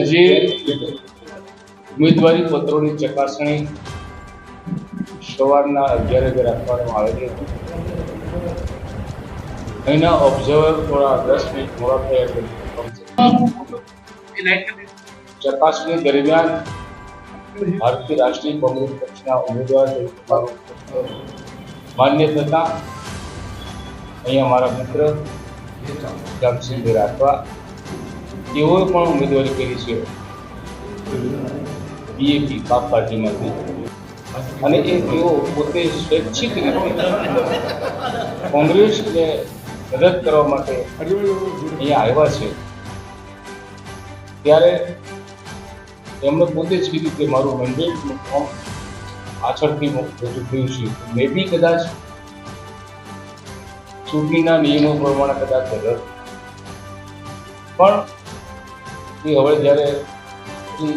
આજે ઉમેદવારી પત્રોની ચકાસણી સવારના અગિયાર વાગે રાખવામાં આવેલી હતી અહીંના ઓબ્ઝર્વર થોડા દસ મિનિટ મોડા થયા ચકાસણી દરમિયાન ભારતીય રાષ્ટ્રીય કોંગ્રેસ પક્ષના ઉમેદવાર માન્ય થતા અહીંયા મારા મિત્ર જામસિંહભાઈ રાઠવા તેઓએ પણ ઉમેદવારી કરી છે. બીએપી બાપ પાર્ટીમાંથી અને એ તેઓ પોતે સ્વૈચ્છિક રીતે કોંગ્રેસને રદ કરવા માટે અહીંયા આવ્યા છે. ત્યારે એમણે પોતે જ કીધું કે મારું મેન્ડેટનું ફોર્મ પાછળથી રજૂ થયું છે. મે બી કદાચ ચૂંટણીના નિયમો પ્રમાણે કદાચ રદ. પણ હવે જ્યારે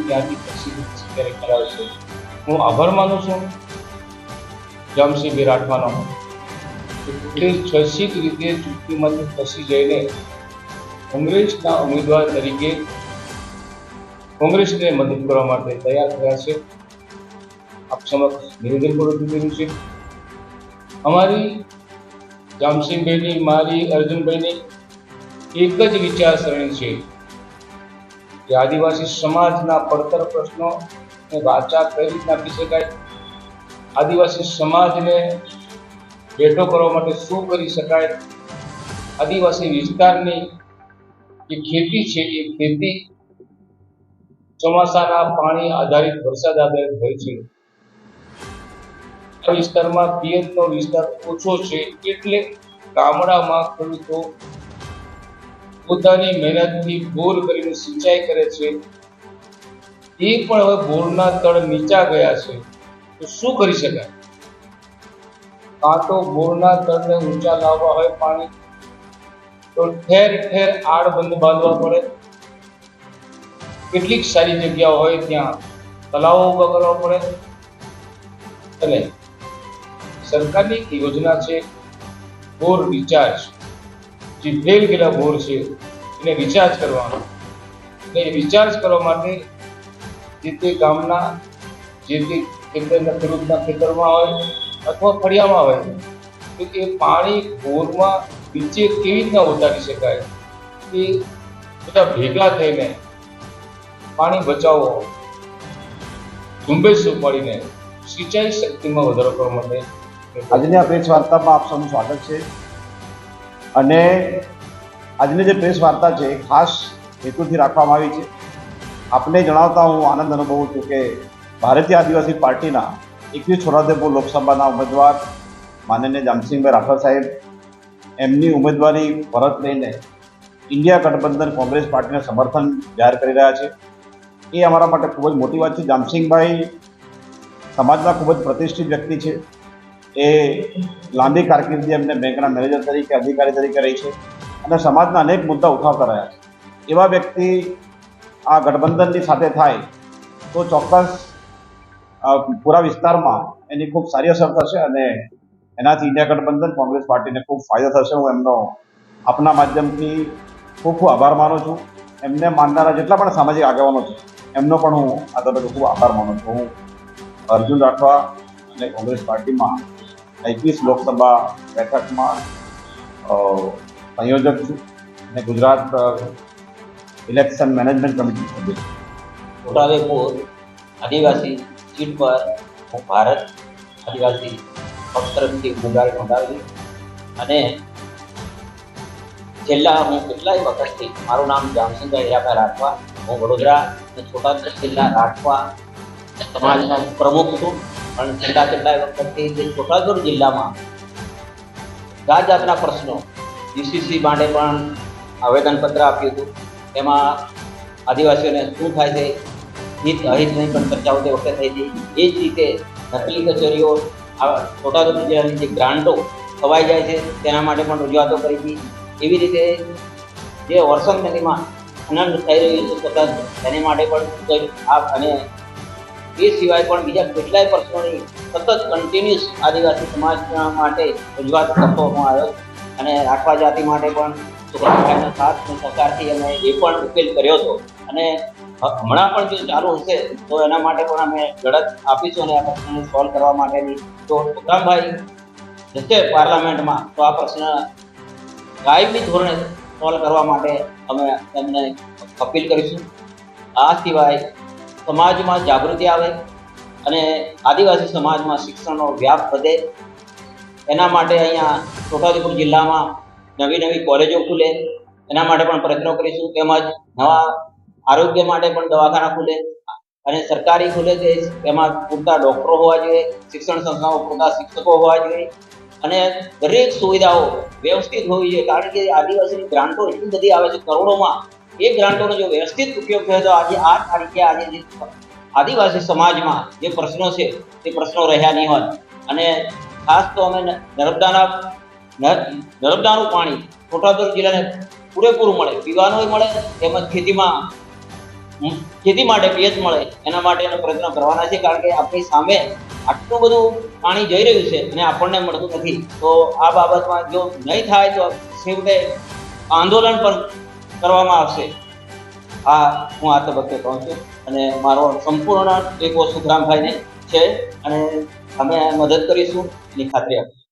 ત્યાંથી પછી ત્યારે કરાવશે હું આભાર માનું છું. જામસિંહભાઈ રાઠવાનો. એટલે સ્વૈચ્છિક રીતે ચૂંટણીમાંથી ખસી જઈને કોંગ્રેસના ઉમેદવાર તરીકે કોંગ્રેસને મદદ કરવા માટે તૈયાર થયા છે. આપ સમક્ષ નિવેદન પણ કર્યું છે. અમારી જામસિંહભાઈની મારી અર્જુનભાઈની એક જ વિચારસરણી છે. આદિવાસી સમાજના પડતર પ્રશ્નો વાચા કઈ રીતના આપી શકાય? આદિવાસી સમાજને બેઠો કરવા માટે શું કરી શકાય? આદિવાસી વિસ્તારની જે ખેતી છે, એ ખેતી ચોમાસાના પાણી આધારિત વરસાદ આધારિત હોય છે. આ વિસ્તારમાં પિયતનો વિસ્તાર ઓછો છે, એટલે ગામડામાં ખેડૂતો પોતાની મહેનતથી બોર કરીને સિંચાઈ કરે છે. એ પણ હવે બોરના તળ નીચા ગયા છે. તો શું કરી શકાય? કાં તો બોરના તળને ઊંચા લાવવા હોય પાણી, તો ઠેર ઠેર આડ બંધ બાંધવા પડે. કેટલીક સારી જગ્યાઓ હોય ત્યાં તલાવો ઊભા કરવા પડે. અને સરકારની યોજના છે, બોર રિચાર્જ. જે ફેલ ગયેલા બોર છે, એને રિચાર્જ કરવાનો. અને એ રિચાર્જ કરવા માટે જે તે ગામના, જે તે ખેતરના ખેડૂતના ખેતરમાં હોય અથવા ફળિયામાં હોય, તો એ પાણી બોરમાં નીચે કેવી રીતના ઉતારી શકાય? એ બધા ભેગા થઈને પાણી બચાવો. ઝુંબેશ ઉપાડીને સિંચાઈ શક્તિમાં વધારો કરવા માટે આજની આ પ્રેસ વાર્તામાં આપ સૌનું સ્વાગત છે. અને આજની જે પ્રેસ વાર્તા છે ખાસ હેતુથી રાખવામાં આવી છે. આપને જણાવતા હું આનંદ અનુભવું છું કે ભારતીય આદિવાસી પાર્ટીના એકવીસ છોટાઉદેપુર લોકસભાના ઉમેદવાર માનનીય જામસિંહભાઈ રાઠોડ સાહેબ, એમની ઉમેદવારી પરત લઈને ઇન્ડિયા ગઠબંધન કોંગ્રેસ પાર્ટીને સમર્થન જાહેર કરી રહ્યા છે. એ અમારા માટે ખૂબ જ મોટી વાત છે. જામસિંહભાઈ સમાજના ખૂબ જ પ્રતિષ્ઠિત વ્યક્તિ છે. એ લાંબી કારકિર્દી એમને બેંકના મેનેજર તરીકે, અધિકારી તરીકે રહી છે અને સમાજના અનેક મુદ્દા ઉઠાવતા રહ્યા છે. એવા વ્યક્તિ આ ગઠબંધનની સાથે થાય તો ચોક્કસ પૂરા વિસ્તારમાં એની ખૂબ સારી અસર થશે અને એનાથી ઇન્ડિયા ગઠબંધન કોંગ્રેસ પાર્ટીને ખૂબ ફાયદો થશે. હું એમનો આપના માધ્યમથી ખૂબ ખૂબ આભાર માનું છું. એમને માનનારા જેટલા પણ સામાજિક આગેવાનો છે, એમનો પણ હું આ તબક્કે ખૂબ આભાર માનું છું. હું અર્જુન રાઠવા અને કોંગ્રેસ પાર્ટીમાં એકવીસ લોકસભા બેઠકમાં સંયોજક છું અને ગુજરાત ઇલેક્શન મેનેજમેન્ટ કમિટી સભ્ય છું. છોટાઉદેપુર આદિવાસી સીટ પર હું ભારત આદિવાસી પક્ષ તરફથી ઉમેદવારી નોંધાવેલી અને છેલ્લા હું કેટલાય વખતથી, મારું નામ જામસિંહભાઈ હીરાભાઈ રાઠવા, હું વડોદરા અને છોટાઉદેપુર જિલ્લા રાઠવા સમાજનો પ્રમુખ છું. પણ છેલ્લા કેટલાય વખતથી છોટાઉદેપુર જિલ્લામાં જાત જાતના પ્રશ્નો ડીસીસી માટે પણ આવેદનપત્ર આપ્યું હતું. એમાં આદિવાસીઓને શું થાય છે, હિત, અહિત નહીં પણ ચર્ચાઓ તે વખતે થઈ હતી. એ જ રીતે નકલી કચેરીઓ છોટાઉદેપુર જિલ્લાની જે ગ્રાન્ટો ખવાઈ જાય છે, તેના માટે પણ રજૂઆતો કરી હતી. એવી રીતે જે વર્ષન નદીમાં ખનન થઈ રહ્યું છે સતત તેની માટે પણ આ અને એ સિવાય પણ બીજા કેટલાય પ્રશ્નોની સતત કન્ટિન્યુઅસ આદિવાસી સમાજના માટે રજૂઆત કરતો હું આવ્યો અને રાઠવા જાતિ માટે પણ સુભાષભાઈના સાથ અને અમે એ પણ ઉકેલ કર્યો હતો અને હમણાં પણ જો ચાલુ હશે, તો એના માટે પણ અમે લડત આપીશું અને આ પ્રશ્નને સોલ્વ કરવા માટેની તો ઉત્તમભાઈ જશે પાર્લામેન્ટમાં, તો આ પ્રશ્ન કાયમી ધોરણે સોલ્વ કરવા માટે અમે એમને અપીલ કરીશું. આ સિવાય સમાજમાં જાગૃતિ આવે અને આદિવાસી સમાજમાં શિક્ષણનો વ્યાપ વધે. એના માટે અહીંયા છોટાઉદેપુર જિલ્લામાં નવી નવી કોલેજો ખુલે. એના માટે પણ પ્રયત્નો કરીશું. તેમજ નવા આરોગ્ય માટે પણ દવાખાના ખુલે અને સરકારી ખુલે તે એમાં પૂરતા ડોક્ટરો હોવા જોઈએ, શિક્ષણ સંસ્થાઓ, પૂરતા શિક્ષકો હોવા જોઈએ અને દરેક સુવિધાઓ વ્યવસ્થિત હોવી જોઈએ. કારણ કે આદિવાસીની ગ્રાન્ટો એટલી બધી આવે છે, કરોડોમાં એ ગ્રાન્ટોનો જો વ્યવસ્થિત ઉપયોગ થયો તો આજે આ તારીખે આજે જે આદિવાસી સમાજમાં જે પ્રશ્નો છે તે પ્રશ્નો રહ્યા નહીં હોત. અને ખાસ તો અમે નર્મદાના નર્મદાનું પાણી છોટાઉદેપુર જિલ્લાને પૂરેપૂરું મળે પીવાનું મળે, તેમજ ખેતીમાં ખેતી માટે પિયત મળે, એના માટેનો પ્રયત્ન કરવાના છે, કારણ કે આપણી સામે આટલું બધું પાણી જઈ રહ્યું છે અને આપણને મળતું નથી. તો આ બાબતમાં જો નહીં થાય તો છેવટે આંદોલન પણ કરવામાં આવશે. આ હું આ તબક્કે કહું છું. અને મારો સંપૂર્ણ ટેકો સુખરામભાઈને છે. અને અમે મદદ કરીશું. એની ખાતરી આપીશું.